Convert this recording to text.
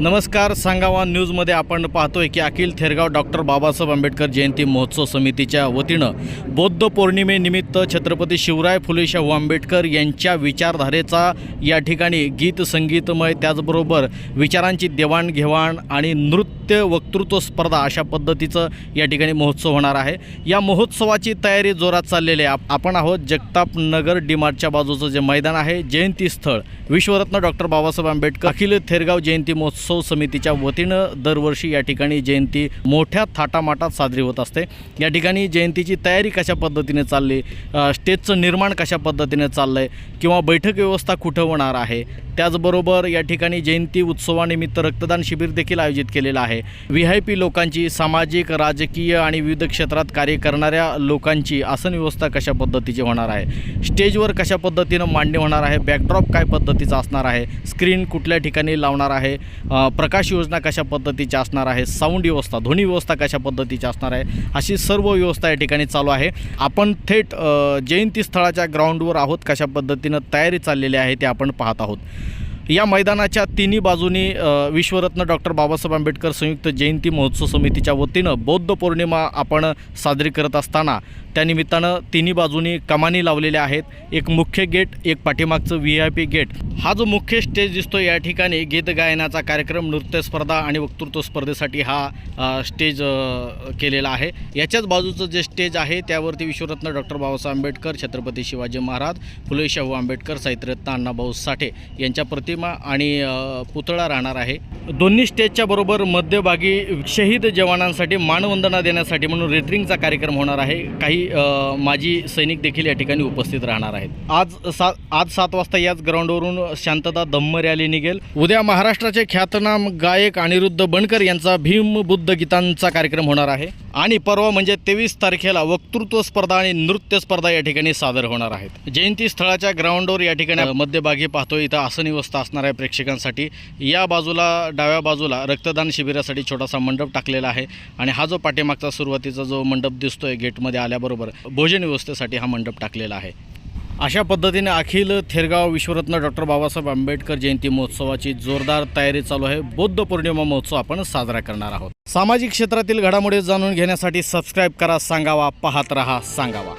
नमस्कार सांगावा न्यूजमध्ये आपण पाहतोय की अखिल थेरगाव डॉक्टर बाबासाहेब आंबेडकर जयंती महोत्सव समितीच्या वतीनं बौद्ध पौर्णिमेनिमित्त छत्रपती शिवराय फुले शाहू आंबेडकर यांच्या विचारधारेचा या ठिकाणी गीत संगीतमय त्याचबरोबर विचारांची देवाणघेवाण आणि नृत्य वक्तृत्व स्पर्धा अशा पद्धतीचं या ठिकाणी महोत्सव होणार आहे. या महोत्सवाची तयारी जोरात चाललेली आहे. आप- आपण आहोत जगताप नगर डीमार्टच्या बाजूचं जे मैदान आहे जयंती स्थळ. विश्वरत्न डॉक्टर बाबासाहेब आंबेडकर अखिल थेरगाव जयंती महोत्सव समितीच्या वतीनं दरवर्षी या ठिकाणी जयंती मोठ्या थाटामाटात साजरी होत असते. या ठिकाणी जयंतीची तयारी कशा पद्धतीने चालली स्टेजचं निर्माण कशा पद्धतीने चाललं आहे किंवा बैठक व्यवस्था कुठं होणार आहे त्याचबरोबर या ठिकाणी जयंती उत्सवानिमित्त रक्तदान शिबिर देखील आयोजित केलेलं आहे. व्ही आय पी लोकांची सामाजिक राजकीय आणि विविध क्षेत्रात कार्य करणाऱ्या लोकांची आसन व्यवस्था कशा पद्धतीची होणार आहे? स्टेजवर कशा पद्धतीनं मांडणी होणार आहे? बॅकड्रॉप काय पद्धतीचा असणार आहे? स्क्रीन कुठल्या ठिकाणी लावणार आहे? प्रकाश योजना कशा पद्धतीची असणार आहे? साऊंड व्यवस्था ध्वनी व्यवस्था कशा पद्धतीची असणार आहे? अशी सर्व व्यवस्था या ठिकाणी चालू आहे. आपण थेट जयंती स्थळाच्या ग्राउंडवर आहोत कशा पद्धतीनं तयारी चाललेली आहे ते आपण पाहत आहोत. या मैदानाच्या तिन्ही बाजूनी विश्वरत्न डॉक्टर बाबासाहेब आंबेडकर संयुक्त जयंती महोत्सव समितीच्या वतीनं बौद्ध पौर्णिमा आपण साजरी करत असताना त्यानिमित्तानं तिन्ही बाजूनी कमानी लावलेल्या आहेत. एक मुख्य गेट एक पाठीमागचं व्ही आय पी गेट. हा जो मुख्य स्टेज दिसतो या ठिकाणी गीत गायनाचा कार्यक्रम नृत्य स्पर्धा आणि वक्तृत्व स्पर्धेसाठी हा स्टेज केलेला आहे. याच्याच बाजूचं जे स्टेज आहे त्यावरती विश्वरत्न डॉक्टर बाबासाहेब आंबेडकर छत्रपती शिवाजी महाराज फुले शाहू आंबेडकर साहित्यरत्न अण्णाभाऊ साठे यांच्या प्रतिमा आणि पुतळा राहणार आहे. दोन्ही स्टेजच्या बरोबर मध्यभागी शहीद जवानांसाठी मानवंदना देण्यासाठी म्हणून रेटरिंगचा कार्यक्रम होणार आहे. काही काही माजी सैनिक देखील या ठिकाणी उपस्थित राहणार आहेत. आज सात आज सात वाजता याच ग्राउंडवरून शांतता धम्म रॅली निघेल. उद्या महाराष्ट्राचे ख्यातनाम गायक अनिरुद्ध बनकर यांचा भीम बुद्ध गीतांचा कार्यक्रम होणार आहे. आणि परवा म्हणजे तेवीस तारखेला वक्तृत्व स्पर्धा आणि नृत्य स्पर्धा या ठिकाणी सादर होणार आहेत. जयंती स्थळाच्या ग्राउंडवर या ठिकाणी मध्यभागी पाहतो इथं आसन व्यवस्था असणार आहे प्रेक्षकांसाठी या बाजूला डाव्या बाजूला रक्तदान शिबिरासाठी छोटासा मंडप टाकलेला आहे आणि हा जो पाठीमागचा सुरुवातीचा जो मंडप दिसतोय गेटमध्ये आल्याबरोबर भोजन व्यवस्थेसाठी हा मंडप टाकलेला आहे. अशा पद्धतीने अखिल थेरगाव विश्वरत्न डॉक्टर बाबासाहेब आंबेडकर जयंती महोत्सवाची जोरदार तयारी चालू आहे. बौद्ध पौर्णिमा महोत्सव आपण साजरा करणार आहोत. सामाजिक क्षेत्रातील घडामोडी जाणून घेण्यासाठी सबस्क्राईब करा सांगावा पाहत रहा सांगावा.